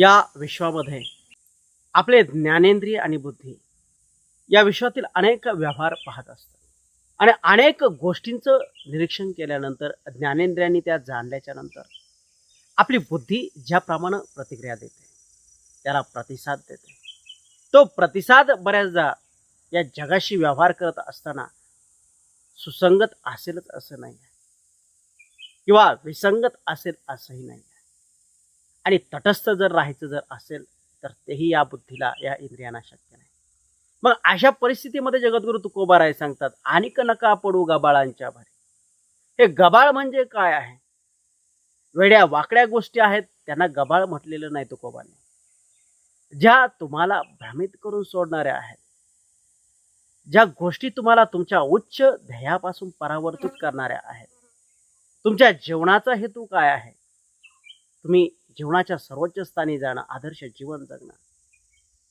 या विश्वामध्ये आपले ज्ञानेंद्रिय आणि बुद्धी या विश्वातील अनेक व्यवहार पाहत असतात. आणि अनेक गोष्टींचं निरीक्षण केल्यानंतर ज्ञानेंद्रियांनी त्या जाणल्याच्या नंतर आपली बुद्धी ज्याप्रमाणे प्रतिक्रिया देते त्याला प्रतिसाद देते. तो प्रतिसाद बऱ्याचदा या जगाशी व्यवहार करत असताना सुसंगत असेलच असं नाही. किंवा विसंगत असेल असंही नाही. आणि तटस्थ जर राहायचं जर असेल तर तेही या बुद्धीला या इंद्रियांना शक्य नाही. मग अशा परिस्थितीमध्ये जगद्गुरु तुकोबाराय सांगतात आणि नका पडू गबाळांच्या भारी. हे गबाळ म्हणजे काय आहे? वेड्या वाकड्या गोष्टी आहेत त्यांना गबाळ म्हटलेलं नाही तुकोबाने ज्या तुम्हाला भ्रमित करून सोडणाऱ्या आहेत ज्या गोष्टी तुम्हाला तुमच्या उच्च ध्येयापासून परावर्तित करणाऱ्या आहेत तुमच्या जीवनाचा हेतू काय आहे? तुम्ही जीवनाच्या सर्वोच्च स्थानी जाणं आदर्श जीवन जगणं.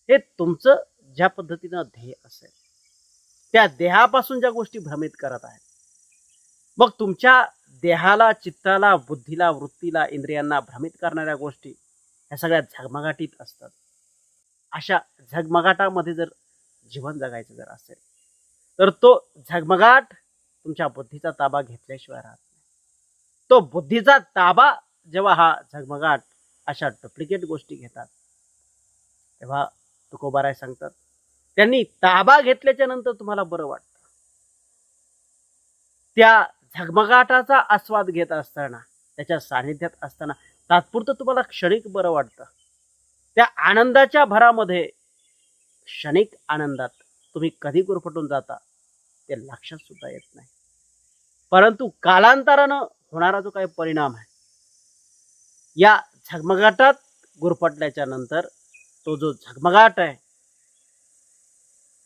हे तुमचं ज्या पद्धतीनं ध्येय असेल त्या देहापासून ज्या गोष्टी भ्रमित करत आहेत मग तुमच्या देहाला चित्ताला बुद्धीला वृत्तीला इंद्रियांना भ्रमित करणाऱ्या गोष्टी ह्या सगळ्या झगमगाटीत असतात. अशा झगमगाटामध्ये जर जीवन जगायचं जर असेल तर तो झगमगाट तुमच्या बुद्धीचा ताबा घेतल्याशिवाय राहत नाही. तो बुद्धीचा ताबा जेव्हा हा झगमगाट अशा डुप्लिकेट गोष्टी घेतात. तेव्हा तुकोबाराय सांगतात त्यांनी ताबा घेतल्याच्या नंतर तुम्हाला बरं वाटतं. त्या झगमगाटाचा आस्वाद घेत असताना त्याच्या सानिध्यात असताना तात्पुरतं तुम्हाला क्षणिक बरं वाटतं. त्या आनंदाच्या भरामध्ये क्षणिक आनंदात तुम्ही कधी गुरफटून जाता ते लक्षात सुद्धा येत नाही. परंतु कालांतरानं होणारा जो काही परिणाम आहे या झगमगाटात गुरफटल्याच्या नंतर तो जो झगमगाट आहे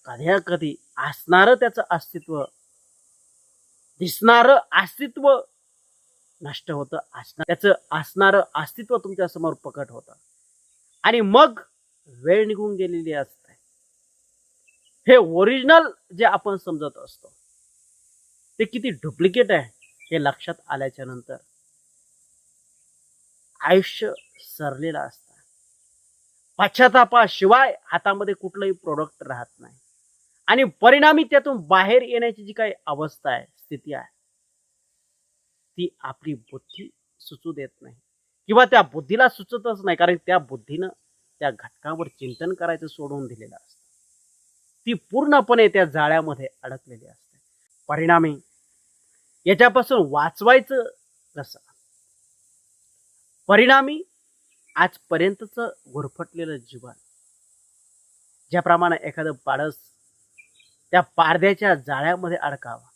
कधी ना कधी असणारं त्याचं अस्तित्व दिसणारं अस्तित्व नष्ट होतं. असणार त्याचं असणारं अस्तित्व तुमच्यासमोर प्रकट होतं. आणि मग वेळ निघून गेलेली असते. हे ओरिजिनल जे आपण समजत असतो ते किती डुप्लिकेट आहे हे लक्षात आल्याच्यानंतर. आयुष्य सरलेलं असतं. पश्चातापाशिवाय हातामध्ये कुठलंही प्रोडक्ट राहत नाही. आणि परिणामी त्यातून बाहेर येण्याची जी काही अवस्था आहे स्थिती आहे ती आपली बुद्धी सुचू देत नाही. किंवा त्या बुद्धीला सुचतच नाही कारण त्या बुद्धीनं त्या घटकावर चिंतन करायचं सोडून दिलेलं असतं. ती पूर्णपणे त्या जाळ्यामध्ये अडकलेली असते. परिणामी याच्यापासून वाचवायचं कसं? परिणामी आजपर्यंतचं गुरफटलेलं जीवन. ज्याप्रमाणे एखादं पाडस त्या पारद्याच्या जाळ्यामध्ये अडकावा.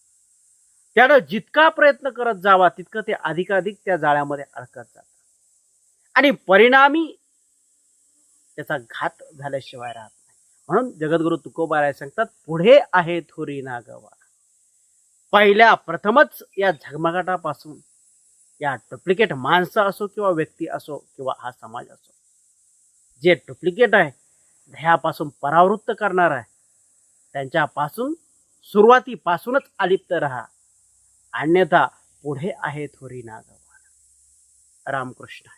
त्यानं जितका प्रयत्न करत जावा तितकं ते अधिकाधिक त्या जाळ्यामध्ये अडकत जात. आणि परिणामी त्याचा घात झाल्याशिवाय राहत नाही. म्हणून जगद्गुरु तुकोबाराय सांगतात पुढे आहे थोरी नागवा. पहिल्या प्रथमच या झगमगाटापासून या डुप्लिकेट माणसं असो किंवा व्यक्ती असो किंवा हा समाज असो. जे डुप्लिकेट आहे ध्येयापासून परावृत्त करणार आहे त्यांच्यापासून सुरुवातीपासूनच अलिप्त राहा. अन्यथा पुढे आहे थोरी नागवान. रामकृष्ण.